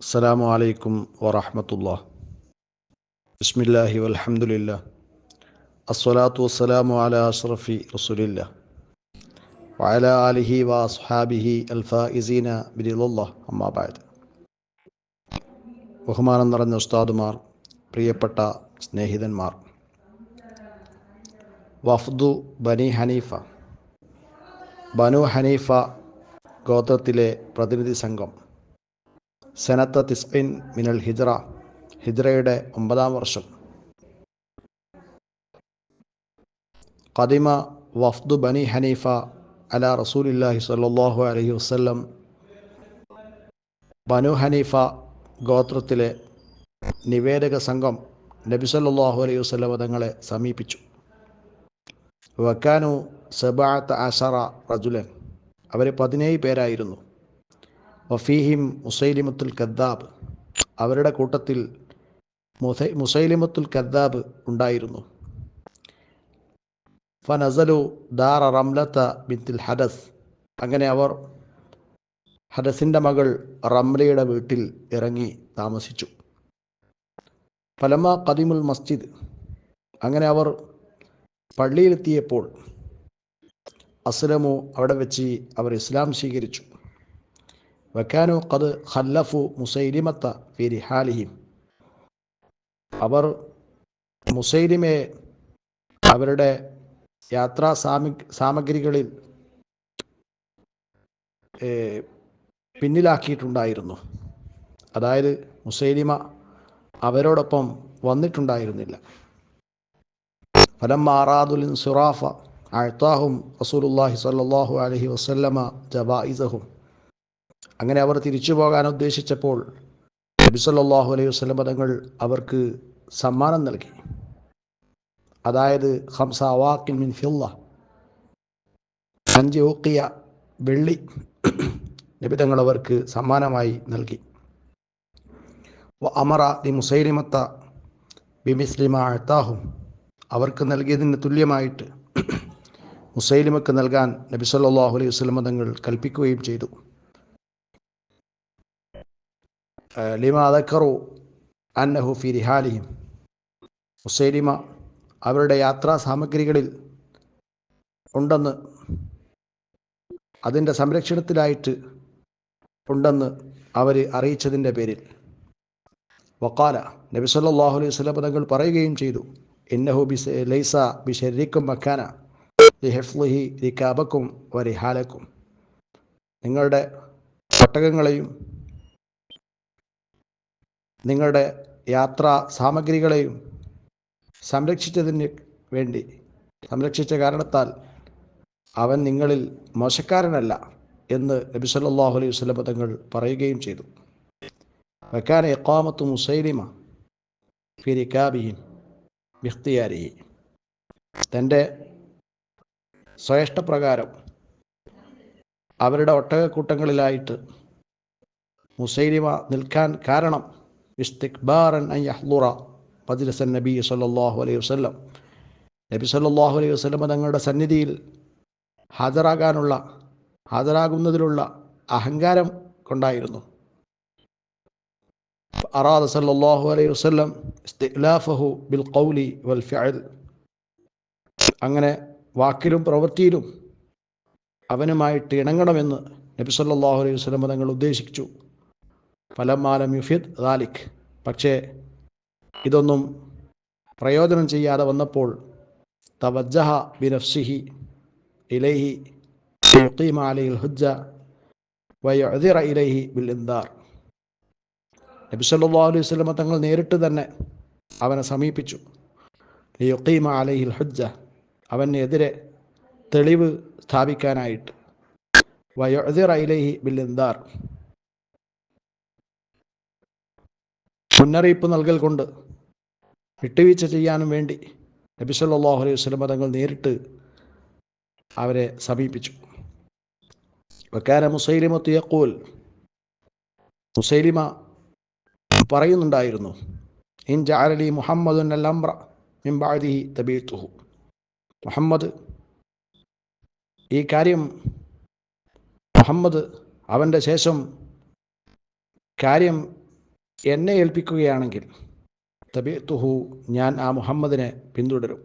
السلام عليكم ورحمة الله بسم الله والحمد لله الصلاة والسلام على أشرف رسول الله وعلى آله وأصحابه الفائزين برضا الله أما بعد ബഹുമാനം നിറഞ്ഞ ഉസ്താദുമാർ പ്രിയപ്പെട്ട സ്നേഹിതന്മാർ വഫ്ദു ബനി ഹനീഫ ബനു ഹനീഫ ഗോത്രത്തിലെ പ്രതിനിധി സംഘം സനത്ത തിസ്ഇൻ മിനൽ ഹിജ്റ ഹിജ്റയുടെ ഒമ്പതാം വർഷം. കദിമ വഫ്ദു ബനി ഹനീഫ അല റസൂലില്ലാഹി സ്വല്ലല്ലാഹു അലഹി വസ്ല്ലം ബനു ഹനീഫ ഗോത്രത്തിലെ നിവേദക സംഘം നബി സല്ലാഹു അലൈഹി വസല്ലം തങ്ങളെ സമീപിച്ചു. വക്കാനു സബാത്ത് അഷറ റജുലൻ. അവർ പതിനേഴ് പേരായിരുന്നു. വഫീഹിം മുസൈലിമത്തുൽ കദ്ദാബ്. അവരുടെ കൂട്ടത്തിൽ മുസൈ മുസൈലിമത്തുൽ കദ്ദാബ് ഉണ്ടായിരുന്നു. ഫനസലു ദാറ റംലത്ത ബിന്തിൽ ഹദസ്. അങ്ങനെ അവർ ഹദസിന്റെ മകൾ റംലയുടെ വീട്ടിൽ ഇറങ്ങി താമസിച്ചു. ഫലമ കദിമുൽ മസ്ജിദ്. അങ്ങനെ അവർ പള്ളിയിലെത്തിയപ്പോൾ അസ്ലമു അവിടെ വെച്ച് അവർ ഇസ്ലാം സ്വീകരിച്ചു. വക്കാനു കത് ഖല്ലഫു മുസൈലിമത്ത ഫിരി ഹാലിഹിം അവർ മുസൈലിമയെ അവരുടെ യാത്രാ സാമി സാമഗ്രികളിൽ പിന്നിലാക്കിയിട്ടുണ്ടായിരുന്നു. അതായത് മുസൈലിമ അവരോടൊപ്പം വന്നിട്ടുണ്ടായിരുന്നില്ല. ഫലം മാറാദുൽ സുറാഫ അഴ്ത്താഹും റസൂലുല്ലാഹി സല്ലാഹു അലഹി വസല്ലമ ജവായിസഹും അങ്ങനെ അവർ തിരിച്ചു പോകാൻ ഉദ്ദേശിച്ചപ്പോൾ നബി സല്ലാഹു അലൈഹി വസ്ലം പദങ്ങൾ അവർക്ക് സമ്മാനം നൽകി. അതായത് ഹംസ വാക്കിൻ മിൻ ഫില്ല അഞ്ച് ഊക്കിയ വെള്ളി നബി തങ്ങൾ അവർക്ക് സമ്മാനമായി നൽകി. അമറ ദി മുസൈലിമത്ത ബിമിസ്ലിമ അഴ്ത്താഹും അവർക്ക് നൽകിയതിന് തുല്യമായിട്ട് മുസൈലിമക്ക് നൽകാൻ നബി സല്ലാഹു അലൈഹി വസ്ലം തങ്ങൾ കൽപ്പിക്കുകയും ചെയ്തു. ലിമ അതക്കറു അന്നഹു ഫി റിഹാലിഹിം മുസൈലിമ അവരുടെ യാത്രാ സാമഗ്രികളിൽ ഉണ്ടെന്ന് അതിന്റെ സംരക്ഷണത്തിലായിട്ട് ഉണ്ടെന്ന് അവർ അറിയിച്ചതിന്റെ പേരിൽ. വക്കാല നബി സല്ലാഹു അലൈഹി സ്വലം തങ്ങൾ പറയുകയും ചെയ്തു ഇന്നഹു ബിസ് ലൈസ ബിഷരിക്കും മക്കാന ലിഹഫ്ലിഹി റിക്കാബക്കും വരിഹാലക്കും നിങ്ങളുടെ ഒട്ടകങ്ങളെയും നിങ്ങളുടെ യാത്രാ സാമഗ്രികളെയും സംരക്ഷിച്ചതിന് വേണ്ടി സംരക്ഷിച്ച കാരണത്താൽ അവൻ നിങ്ങളിൽ മോശക്കാരനല്ല എന്ന് നബി സല്ലാഹു അലൈഹി വസ്ലം തങ്ങൾ പറയുകയും ചെയ്തു. വക്കാന എക്കാമത്ത് മുസൈലിമ ഫിരിക്കാബിയും വിഖ്തിയാരിഹി തന്റെ സ്വയഷ്ടപ്രകാരം അവരുടെ ഒട്ടകക്കൂട്ടങ്ങളിലായിട്ട് മുസൈലിമ നിൽക്കാൻ കാരണം ഇസ്തിക്ബാറൻ അൻ യഹ്ലുറ മജ്ലിസൻ നബി സല്ലാഹു അലൈഹി വസ്ലം നബി സല്ലാഹു അലൈഹി വസ്ലമ തങ്ങളുടെ സന്നിധിയിൽ ഹാജരാകാനുള്ള ഹാജരാകുന്നതിലുള്ള അഹങ്കാരം കൊണ്ടായിരുന്നു. അറാദ സല്ലാഹു അലൈഹി വസ്ലം ഇസ്തിലാഫഹു ബിൽ കൗലി വൽ ഫിഅൽ. അങ്ങനെ വാക്കിലും പ്രവൃത്തിയിലും അവനുമായിട്ട് ഇണങ്ങണമെന്ന് നബി സല്ലാഹു അലൈഹി വസ്ലമ തങ്ങൾ ഉദ്ദേശിച്ചു. ഫലമാലം യുഫിദ് ദാലിഖ് പക്ഷേ ഇതൊന്നും പ്രയോജനം ചെയ്യാതെ വന്നപ്പോൾ തവജ്ജഹ ബിനഫ്സിഹി ഇലൈഹി യുഖീമ അലൈഹിൽ ഹുജ്ജ വയുഅദിറ ഇലൈഹി ബിൽ ഇന്ദാർ നബി സല്ലല്ലാഹു അലൈഹി വസല്ലം തങ്ങൾ നേരിട്ട് തന്നെ അവനെ സമീപിച്ചു. യുഖീമ അലൈഹിൽ ഹുജ്ജ അവനെതിരെ തെളിവ് സ്ഥാപിക്കാനായിട്ട്. വയുഅദിറ ഇലൈഹി ബിൽ ഇന്ദാർ മുന്നറിയിപ്പ് നൽകൽ കൊണ്ട് വിട്ടുവീഴ്ച ചെയ്യാനും വേണ്ടി നബി അലൈഹി വസല്ലം തങ്ങൾ നേരിട്ട് അവരെ സമീപിച്ചു. വക്കാന മുസൈലിമ യക്കൂൽ മുസൈലിമ പറയുന്നുണ്ടായിരുന്നു ഇൻ ജാലി മുഹമ്മദുൻ അല്ലംറ മിംബാദിഹി തബീത്തുഹു. മുഹമ്മദ് ഈ കാര്യം മുഹമ്മദ് അവന്റെ ശേഷം കാര്യം എന്നെ ഏൽപ്പിക്കുകയാണെങ്കിൽ തബി തുഹു ഞാൻ ആ മുഹമ്മദിനെ പിന്തുടരും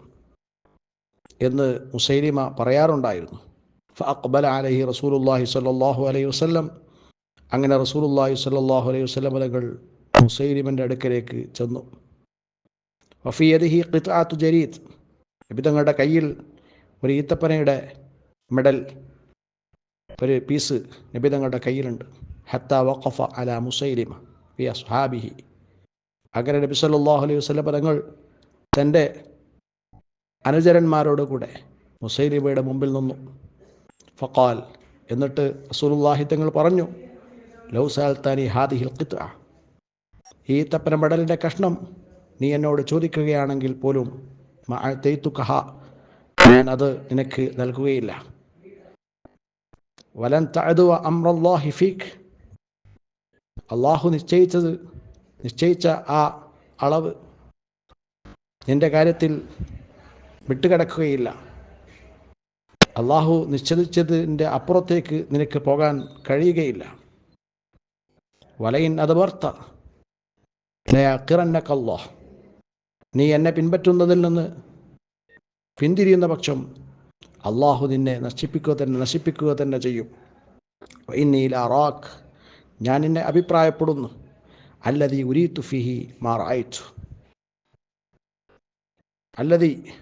എന്ന് മുസൈലിമ പറയാറുണ്ടായിരുന്നു. ഫഅഖ്ബല അലഹി റസൂലുല്ലാഹി സ്വല്ലല്ലാഹു അലൈഹി വസല്ലം. അങ്ങനെ റസൂലുല്ലാഹി സ്വല്ലല്ലാഹു അലൈഹി വസല്ലം അലകൾ മുസൈലിമന്റെ അടുക്കലേക്ക് ചെന്നു. വഫിയദിഹി ഖിത്ആത്തു ജരീദ്. നബി കയ്യിൽ ഒരു ഈത്തപ്പനയുടെ മെഡൽ ഒരു പീസ് നബിതങ്ങളുടെ കയ്യിലുണ്ട്. ഹത്ത വഖഫ അല മുസൈലിമ. ഫി അസ്ഹാബിഹി. അങ്ങനെ നബി സല്ലല്ലാഹു അലൈഹി വസല്ലം തങ്ങൾ തന്റെ അനുചരന്മാരോട് കൂടെ മുസൈലിബയുടെ മുമ്പിൽ നിന്നു. ഫക്കാൽ എന്നിട്ട് റസൂലുള്ളാഹി തങ്ങൾ പറഞ്ഞു ലൗ താനി ഹാദിഹിൽ ഖിത്അ ഈ തപ്പന മെഡലിന്റെ കഷ്ണം നീ എന്നോട് ചോദിക്കുകയാണെങ്കിൽ പോലും തെയ്ത്തു കഹ ഞാൻ അത് നിനക്ക് നൽകുകയില്ല. വലൻ തഅദുവ അമ്രല്ലാഹി ഫീഖ് അള്ളാഹു നിശ്ചയിച്ചത് നിശ്ചയിച്ച ആ അളവ് എന്റെ കാര്യത്തിൽ വിട്ടുകിടക്കുകയില്ല. അള്ളാഹു നിശ്ചയിച്ചതിന്റെ അപ്പുറത്തേക്ക് നിനക്ക് പോകാൻ കഴിയുകയില്ല. വലയിൻ അത് വർത്ത കിറന്നക്കല്ലോ നീ എന്നെ പിൻപറ്റുന്നതിൽ നിന്ന് പിന്തിരിയുന്ന പക്ഷം അള്ളാഹു നിന്നെ നശിപ്പിക്കുക തന്നെ നശിപ്പിക്കുക തന്നെ ചെയ്യും. ഇന്നീല അറാഖ് ഞാൻ എന്നെ അഭിപ്രായപ്പെടുന്നു. അല്ലതി ഉരീത്തു ഫിഹി മാറായിച്ചു അല്ലതി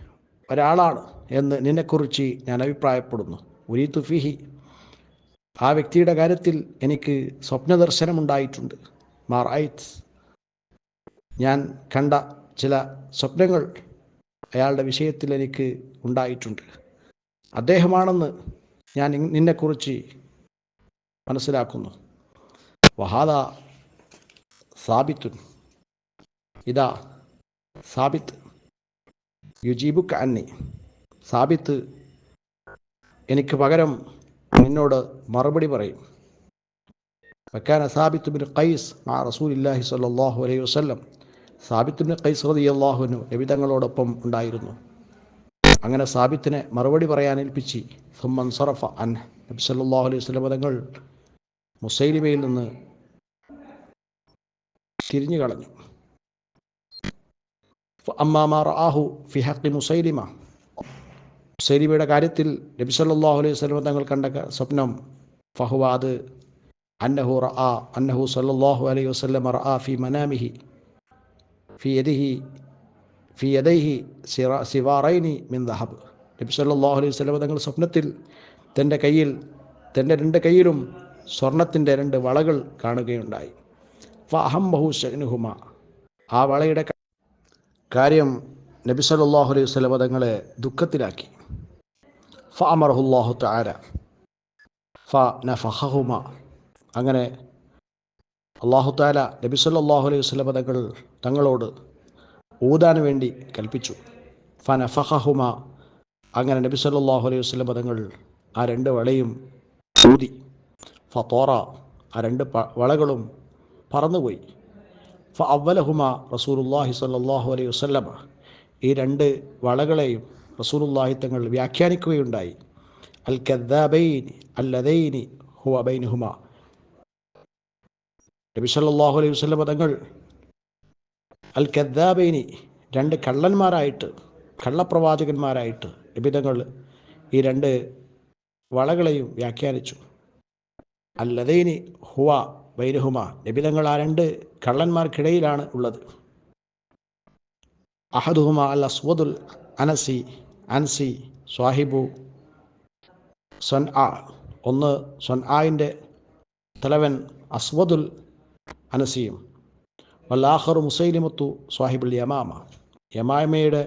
ഒരാളാണ് എന്ന് നിന്നെക്കുറിച്ച് ഞാൻ അഭിപ്രായപ്പെടുന്നു. ഉരീത്തു ഫിഹി. ആ വ്യക്തിയുടെ കാര്യത്തിൽ എനിക്ക് സ്വപ്നദർശനമുണ്ടായിട്ടുണ്ട്. മാറായിത്ത് ഞാൻ കണ്ട ചില സ്വപ്നങ്ങൾ അയാളുടെ വിഷയത്തിൽ എനിക്ക് ഉണ്ടായിട്ടുണ്ട്. അദ്ദേഹമാണെന്ന് ഞാൻ നിന്നെക്കുറിച്ച് മനസ്സിലാക്കുന്നു. വഹാദ സാബിത്തുൻ. ഇതാ സാബിത്ത്. യുജീബുക്ക് അന്നി. സാബിത്ത് എനിക്ക് പകരം നിന്നോട് മറുപടി പറയും. വക്കാന സാബിത്ത് ബിൻ ഖൈസ് ആ റസൂലില്ലാഹി സ്വല്ലല്ലാഹു അലൈഹി വസല്ലം. സാബിത്ത് ബിൻ ഖൈസ് റളിയല്ലാഹുവിനു രവിതങ്ങളോടൊപ്പം ഉണ്ടായിരുന്നു. അങ്ങനെ സാബിത്തിനെ മറുപടി പറയാൻ ഏൽപ്പിച്ച് സുമ്മൻ സറഫ അൻ നബി സല്ലല്ലാഹു അലൈഹി വസല്ലം തങ്ങൾ മുസൈലിമയിൽ നിന്ന് തിരിഞ്ഞു കളഞ്ഞു. അമ്മാമാർ ആഹു ഫി ഹക്കി മുസൈലിമ. മുസൈലിമയുടെ കാര്യത്തിൽ നബി സല്ലല്ലാഹു അലൈഹി വസല്ലം തങ്ങൾ കണ്ട സ്വപ്നം ഫഹുവാദ് അന്നഹു റആ അന്നഹു സല്ലാഹു അലൈഹി വസല്ലം റആ ഫി മനാമിഹി ഫി യദിഹി ഫി യദൈഹി സിറ സിവാറൈനി മിൻ ദഹബ്. നബി സല്ലല്ലാഹു അലൈഹി വസല്ലം തങ്ങൾ സ്വപ്നത്തിൽ തന്റെ കയ്യിൽ തന്റെ രണ്ട് കയ്യിലും സ്വർണത്തിന്റെ രണ്ട് വളകൾ കാണുകയുണ്ടായി. ഫഹം ബഹു ഷഹ്നുഹുമ ആ വളയുടെ കാര്യം നബി സല്ലല്ലാഹു അലൈഹി സ്വലം തങ്ങളെ ദുഃഖത്തിലാക്കി. ഫ താര ഫ അങ്ങനെ അള്ളാഹു താല നബി സല്ലല്ലാഹു അലൈഹി വസല്ലം തങ്ങൾ തങ്ങളോട് ഊതാൻ വേണ്ടി കൽപ്പിച്ചു. ഫ നഫഹുമ അങ്ങനെ നബി സല്ലല്ലാഹു അലൈഹി വസല്ലം തങ്ങൾ ആ രണ്ട് വളയും ഊതി. ഫ തോറ ആ രണ്ട് വളകളും പറന്നുപോയി. ഫ അവലഹുമ റസൂലുല്ലാഹി സല്ലാഹു അലൈഹി വസ്ലമ ഈ രണ്ട് വളകളെയും റസൂലുല്ലാഹി തങ്ങൾ വ്യാഖ്യാനിക്കുകയുണ്ടായി. അൽ കദ്ദാബൈൻ അല്ലദൈനി ഹുവ ബൈനഹുമ. നബി സല്ലാഹു അലൈഹി വസ്ലമ തങ്ങൾ അൽ കദ്ദാബൈനി രണ്ട് കള്ളന്മാരായിട്ട് കള്ളപ്രവാചകന്മാരായിട്ട് നബി തങ്ങൾ ഈ രണ്ട് വളകളെയും വ്യാഖ്യാനിച്ചു. അല്ലതൈനി ഹുവ ബൈനഹുമ. നബിതങ്ങൾ ആ രണ്ട് കള്ളന്മാർക്കിടയിലാണ് ഉള്ളത്. അഹദുഹുമ അൽ അസ്വദുൽ അനസി അൻസി സ്വാഹിബു സൊൻ ആ ഒന്ന് സൊൻ ആയിന്റെ തലവൻ അസ്വദുൽ അനസിയും. വല്ലാഹർ മുസൈലിമത്തു സ്വാഹിബുൽ യമാമ. യമാമയുടെ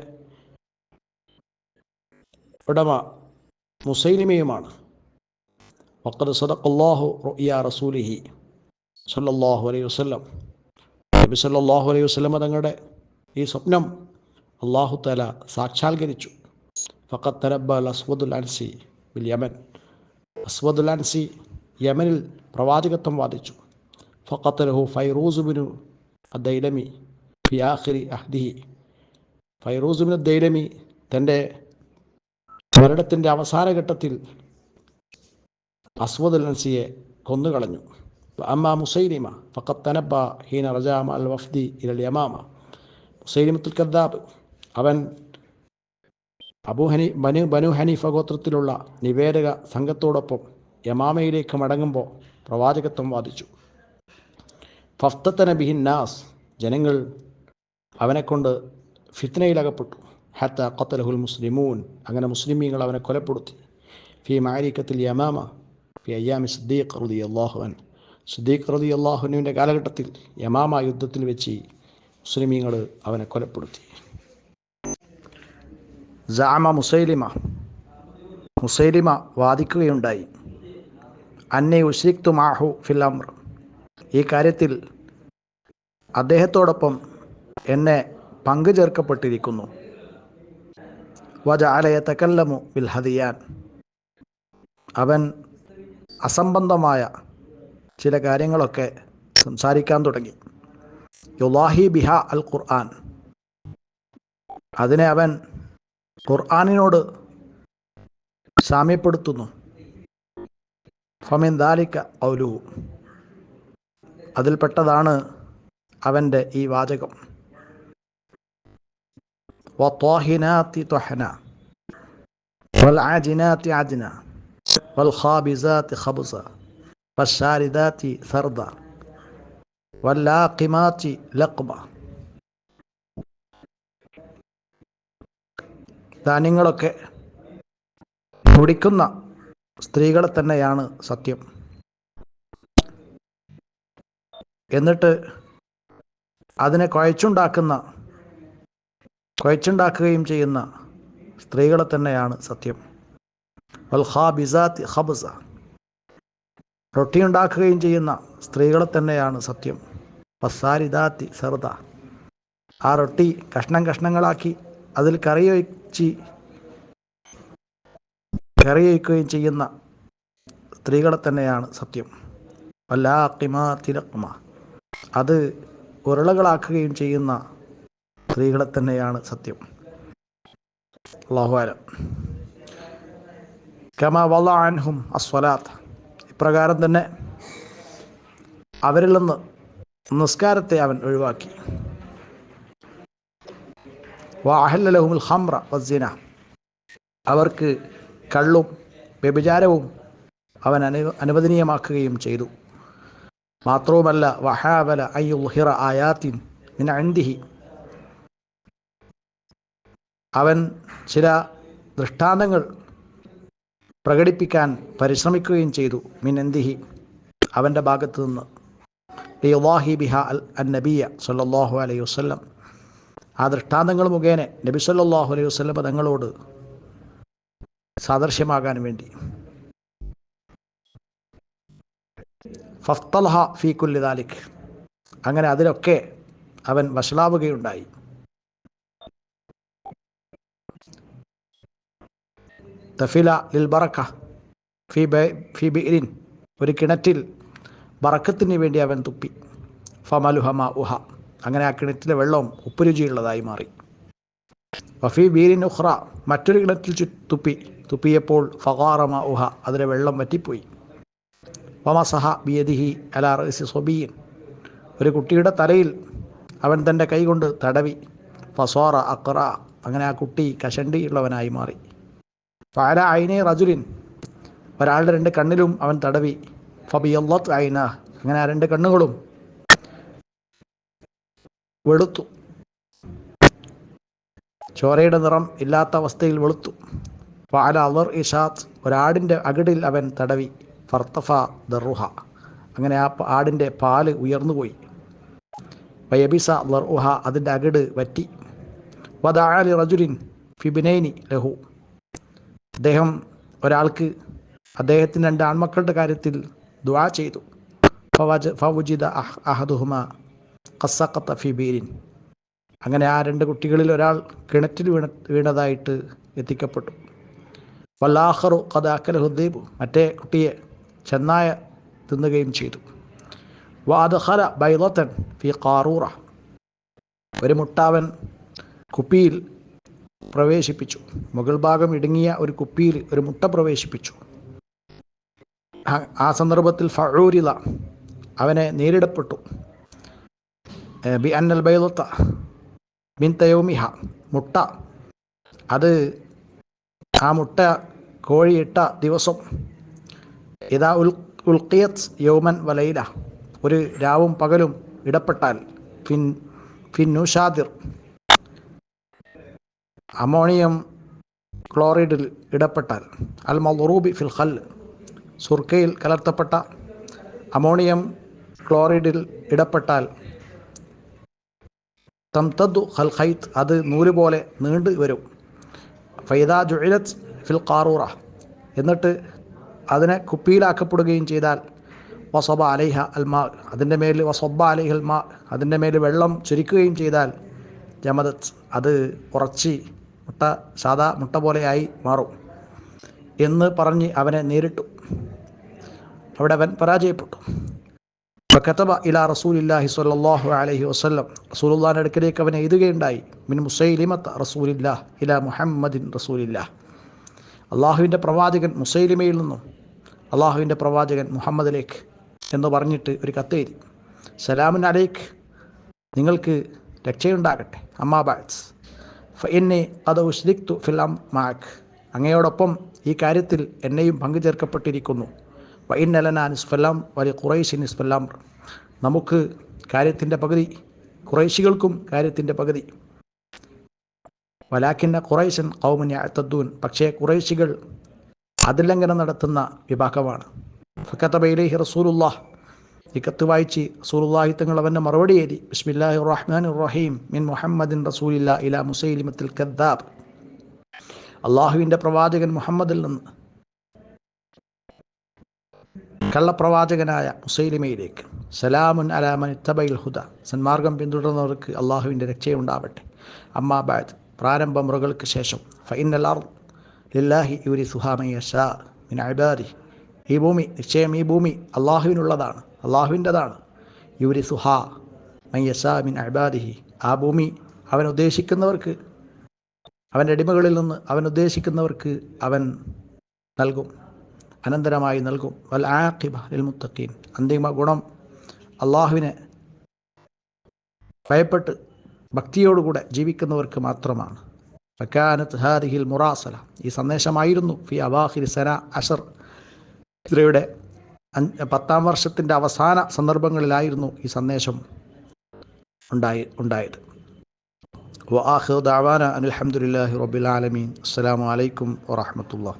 ഉടമ മുസൈലിമയുമാണ്. വക്കത് സദഖല്ലാഹു റുയ റസൂലിഹി الله അലൈഹി وسلم നബി സല്ലാഹു അലൈഹി വസ്ലം തങ്ങളുടെ ഈ സ്വപ്നം അള്ളാഹു തല സാക്ഷാത്കരിച്ചു. ഫഖത്ത് തനബ്ബൽ അസ്വദുൽ അൻസി ബിൽ യമൻ. അസ്വദുൽ അൻസി യമനിൽ പ്രവാചകത്വം വാദിച്ചു. ഫഖത്തലഹു ഫൈറൂസുബിനു അദ്ദൈലമി ഫി ആഖിരി അഹ്ദിഹി. ഫൈറൂസുബിൻ അദ്ദൈലമി തന്റെ മരണത്തിന്റെ അവസാന ഘട്ടത്തിൽ അസ്വദുൽ അൻസിയെ കൊന്നുകളഞ്ഞു. അമ്മ മുസൈലിമ ഫക്കത്തനബ ഹീന റജാമ അൽ വഫ്ദി ഇരൽ യമാമ. മുസൈലിമത്തുൽ കദ്ദാബ് അവൻ അബു ഹനി ബനു ബനു ഹനീഫ ഗോത്രത്തിലുള്ള നിവേദക സംഘത്തോടൊപ്പം യമാമയിലേക്ക് മടങ്ങുമ്പോൾ പ്രവാചകത്വം വാദിച്ചു. ഫഫ്തത്തന ബിഹിൻ നാസ് ജനങ്ങൾ അവനെക്കൊണ്ട് ഫിത്നയിലകപ്പെട്ടു. ഹത്ത ഖത്തലഹുൽ മുസ്ലിമൂൻ അങ്ങനെ മുസ്ലിമീങ്ങൾ അവനെ കൊലപ്പെടുത്തി. ഫി മാരിക്കത്തിൽ യമാമ ഫി അയ്യാമി സദ്ദീഖ് റതി അള്ളാഹുവൻ സിദ്ദീഖ് റതി അള്ളാഹുനുവിന്റെ കാലഘട്ടത്തിൽ യമാമ യുദ്ധത്തിൽ വെച്ച് മുസ്ലിമീങ്ങൾ അവനെ കൊലപ്പെടുത്തി. ജാമ മുസൈലിമ മുസൈലിമ വാദിക്കുകയുണ്ടായി. അന്നെ ഉശ്രിക്തു മാഹു അമ്ര ഈ കാര്യത്തിൽ അദ്ദേഹത്തോടൊപ്പം എന്നെ പങ്കു ചേർക്കപ്പെട്ടിരിക്കുന്നു. വജാലയ തക്കല്ലമു ബിൽ ഹദിയാൻ. അവൻ അസംബന്ധമായ ചില കാര്യങ്ങളൊക്കെ സംസാരിക്കാൻ തുടങ്ങി. യുലാഹി ബിഹ അൽ ഖുർആൻ. അതിനെ അവൻ ഖുർആാനിനോട് സാമ്യപ്പെടുത്തുന്നു. ഫമിൻ ഔലു. അതിൽപ്പെട്ടതാണ് അവന്റെ ഈ വാചകം. വ ത്വാഹിനാത്തി ത്വഹന. വൽ ആജിന. والخابزات خبزا والشاردات ثردا واللاقمات ലഖ്മ ധാന്യങ്ങളൊക്കെ കുടിക്കുന്ന സ്ത്രീകളെ തന്നെയാണ് സത്യം എന്നിട്ട് അതിനെ കുഴച്ചുണ്ടാക്കുന്ന കുഴച്ചുണ്ടാക്കുകയും ചെയ്യുന്ന സ്ത്രീകളെ തന്നെയാണ് സത്യം വൽ ഹബസ റൊട്ടി ഉണ്ടാക്കുകയും ചെയ്യുന്ന സ്ത്രീകളെ തന്നെയാണ് സത്യം. വസാരിദാത്തി സർദ ആ റൊട്ടി കഷ്ണം കഷ്ണങ്ങളാക്കി അതിൽ കറി ഒഴിച്ച് കറി ഒഴിക്കുകയും ചെയ്യുന്ന സ്ത്രീകളെ തന്നെയാണ് സത്യം. വല്ലാക്കിമ തിലക്കുമ അത് ഉരുളകളാക്കുകയും ചെയ്യുന്ന സ്ത്രീകളെ തന്നെയാണ് സത്യം. അള്ളാഹുവാലം കമ അൻഹും അസ്വലാത്ത്. ഇപ്രകാരം തന്നെ അവരിൽ നിന്ന് നിസ്കാരത്തെ അവൻ ഒഴിവാക്കി. വാഹല്ലലഹുൽ ഹംറ വസീന അവർക്ക് കള്ളും വ്യഭിചാരവും അവൻ അനു അനുവദനീയമാക്കുകയും ചെയ്തു. മാത്രവുമല്ല വഹാബല അയ്യുഹിറ ആയാത്തിൻ മിൻ അൻദിഹി. അവൻ ചില ദൃഷ്ടാന്തങ്ങൾ പ്രകടിപ്പിക്കാൻ പരിശ്രമിക്കുകയും ചെയ്തു. മിൻ എന്തിഹി അവന്റെ ഭാഗത്തു നിന്ന്. ലിയുവാഹി ബിഹ അൽ അൻ നബിയ സല്ലാഹു അലൈഹി വസ്ലം ആ ദൃഷ്ടാന്തങ്ങൾ മുഖേന നബി സല്ലാഹു അലൈഹി വസ്ലം തങ്ങളോട് സാദൃശ്യമാകാൻ വേണ്ടി. ഫഫ്തൽഹ ഫീ കുല്ലി ദാലിക്. അങ്ങനെ അതിലൊക്കെ അവൻ വഷളാവുകയുണ്ടായി. തഫില ലിൽ ബറക്ക. ഫി ബെ ഫി ബിഇരിൻ. ഒരു കിണറ്റിൽ ബറക്കത്തിന് വേണ്ടി അവൻ തുപ്പി. ഫമലുഹമ ഉഹ അങ്ങനെ ആ കിണറ്റിലെ വെള്ളവും ഉപ്പുരുചിയുള്ളതായി മാറി. വഫി ബീരിൻ ഉഹ്റ മറ്റൊരു കിണറ്റിൽ ചു തുപ്പി. തുപ്പിയപ്പോൾ ഫകാറമ ഉഹ അതിലെ വെള്ളം വറ്റിപ്പോയി. വമസഹ ബിയദിഹി അലാ റസി സൊബീൻ ഒരു കുട്ടിയുടെ തലയിൽ അവൻ തന്റെ കൈകൊണ്ട് തടവി. ഫസോറ അക്ര അങ്ങനെ ആ കുട്ടി കഷണ്ടിയുള്ളവനായി മാറി. ഫാല ഐനെ റജുലിൻ. ഒരാളുടെ രണ്ട് കണ്ണിലും അവൻ തടവി. ഫബിയല്ലത്ത് ഐന. അങ്ങനെ ആ രണ്ട് കണ്ണുകളും വെളുത്തു. ചോരയുടെ നിറം ഇല്ലാത്ത അവസ്ഥയിൽ വെളുത്തു. ഫാല അവർ ഇഷാത്ത് ഒരാടിന്റെ അകിടിൽ അവൻ തടവി. ഫർത്തഫ ദറുഹ അങ്ങനെ ആ ആടിന്റെ പാൽ ഉയർന്നുപോയി. വയബിസ ദർഹ അതിന്റെ അകിട് വറ്റി. വദാലി റജുലിൻ ഫിബിനൈനി ലഹു. അദ്ദേഹം ഒരാൾക്ക് അദ്ദേഹത്തിന് രണ്ട് ആൺമക്കളുടെ കാര്യത്തിൽ ദ്വാ ചെയ്തു. ഫവജ ഫവുജിദ അഹ് അഹദുഹുമ ഖസ്സഖത്ത ഫി ബീരിൻ. അങ്ങനെ ആ രണ്ട് കുട്ടികളിൽ ഒരാൾ കിണറ്റിൽ വീണ വീണതായിട്ട് എത്തിക്കപ്പെട്ടു. വല്ലാഹറു കഥാക്കൽ ഹുദ്ദീബ് മറ്റേ കുട്ടിയെ ചെന്നായ തിന്നുകയും ചെയ്തു. വാദഹല ബൈലത്തൻ ഫി കാറൂറ ഒരു മുട്ടാവൻ കുപ്പിയിൽ പ്രവേശിപ്പിച്ചു. മുകൾ ഭാഗം ഇടുങ്ങിയ ഒരു കുപ്പിയിൽ ഒരു മുട്ട പ്രവേശിപ്പിച്ചു. ആ- ആ സന്ദർഭത്തിൽ ഫഴൂരിത അവനെ നേരിടപ്പെട്ടു. ബി അന്നൽ ബൈലത്ത ബിൻ തയോമിഹ. മുട്ട അത് ആ മുട്ട കോഴിയിട്ട ദിവസം ഇതാ ഉൽ ഉൽക്കിയത് യൗമൻ വലയില ഒരു രാവും പകലും ഇടപെട്ടാൽ ഫിൻ ഫിൻ നുഷാദിർ അമോണിയം ക്ലോറൈഡിൽ ഇടപെട്ടാൽ അൽ മൗറൂബി ഫിൽ ഖൽ സുർക്കയിൽ കലർത്തപ്പെട്ട അമോണിയം ക്ലോറൈഡിൽ ഇടപെട്ടാൽ തംതദ്ദു ഖൽ ഖൈത്ത് അത് നൂൽ പോലെ നീണ്ടു വരും. ഫൈദാ ജുഇലത്ത് ഫിൽ ഖാറൂറ. എന്നിട്ട് അതിനെ കുപ്പിയിലാക്കപ്പെടുകയും ചെയ്താൽ വസബ അലൈഹ അൽമാ അതിന്റെ മേൽ വസബ അലൈഹ അൽമാ അതിന്റെ മേൽ വെള്ളം ചുരുക്കുകയും ചെയ്താൽ ജമദത്ത് അത് ഉറച്ചി മുട്ട സാധാ മുട്ട പോലെയായി മാറും എന്ന് പറഞ്ഞ് അവനെ നേരിട്ടു. അവിടെ അവൻ പരാജയപ്പെട്ടു. ഫക്കത്തബ ഇലാ റസൂലില്ലാഹി സ്വല്ലല്ലാഹു അലഹി വസ്ലം റസൂലുല്ലാന്റെ അടുക്കലേക്ക് അവൻ എഴുതുകയുണ്ടായി. മിൻ മുസൈലിമത്ത് റസൂലില്ലാ ഇല മുഹമ്മദിൻ റസൂലില്ലാ അള്ളാഹുവിന്റെ പ്രവാചകൻ മുസൈലിമയിൽ നിന്നും അള്ളാഹുവിന്റെ പ്രവാചകൻ മുഹമ്മദിലേക്ക് എന്ന് പറഞ്ഞിട്ട് ഒരു കത്തെഴുതി സലാമുൻ അലേഖ് നിങ്ങൾക്ക് രക്ഷയുണ്ടാകട്ടെ. അമ്മാബാസ് എന്നെ അത് ഉസ്ലിഖ്തു ഫിലാം മാക്. അങ്ങയോടൊപ്പം ഈ കാര്യത്തിൽ എന്നെയും പങ്കുചേർക്കപ്പെട്ടിരിക്കുന്നു. വൈനലന നിസ്ഫലാം വലിയ ഖുറൈശി നിസ്ഫലാം നമുക്ക് കാര്യത്തിന്റെ പകുതി ഖുറൈശികൾക്കും കാര്യത്തിന്റെ പകുതി. വലാഖിന്റെ ഖുറൈശൻ കൗമൻ അത്തദ്ദൂൻ പക്ഷേ ഖുറൈശികൾ അതിലംഘനം നടത്തുന്ന വിഭാഗമാണ്. ഫക്കത്തബൈലി റസൂലുല്ലാഹ് ഈ കത്ത് വായിച്ച് റസൂലുള്ളാഹി തങ്ങൾ അവന്റെ മറുപടി എഴുതി. ബിസ്മില്ലാഹി റഹ്മാൻ റഹീം മിൻ മുഹമ്മദിൻ റസൂലില്ല ഇല മുസൈലിമത്തിൽ കദ്ദാബ്. അള്ളാഹുവിന്റെ പ്രവാചകൻ മുഹമ്മദിൽ നിന്ന് കള്ളപ്രവാചകനായ മുസൈലിമയിലേക്ക്. സലാമുൻ അലാമൻ തബൈൽ ഹുദ. സന്മാർഗം പിന്തുടർന്നവർക്ക് അള്ളാഹുവിന്റെ രക്ഷയുണ്ടാവട്ടെ അമ്മാബാദ് പ്രാരംഭ മുറകൾക്ക് ശേഷം. ഫൈനലാർ ലില്ലാഹി യുരി സുഹാമയ ഷാ മിൻ അബാദി ഈ ഭൂമി നിശ്ചയം ഈ ഭൂമി അള്ളാഹുവിനുള്ളതാണ്. അള്ളാഹുവിന്റെതാണ്. യുരി സുഹാ മയ്യസാമിൻ അബാദിഹി ആ ഭൂമി അവൻ ഉദ്ദേശിക്കുന്നവർക്ക് അവന്റെ അടിമകളിൽ നിന്ന് അവൻ ഉദ്ദേശിക്കുന്നവർക്ക് അവൻ നൽകും. അനന്തരമായി നൽകും. വൽ ആഖിബ ലിൽ മുത്തഖീൻ. അന്തിമ ഗുണം അള്ളാഹുവിനെ ഭയപ്പെട്ട് ഭക്തിയോടുകൂടെ ജീവിക്കുന്നവർക്ക് മാത്രമാണ്. ഫക്കാനത്ത് ഹാദിഹിൽ മുറാസല. ഈ സന്ദേശമായിരുന്നു. ഫി അവാഹിരി സന അഷർ അഞ്ച് പത്താം വർഷത്തിന്റെ അവസാന സന്ദർഭങ്ങളിലായിരുന്നു ഈ സന്ദേശം ഉണ്ടായി ഉണ്ടായത്. വാഹ് ദാവാന അലഹമുല്ലാഹി ആലമീൻ. അസ്സാം വലൈക്കും വാഹമത്തുള്ള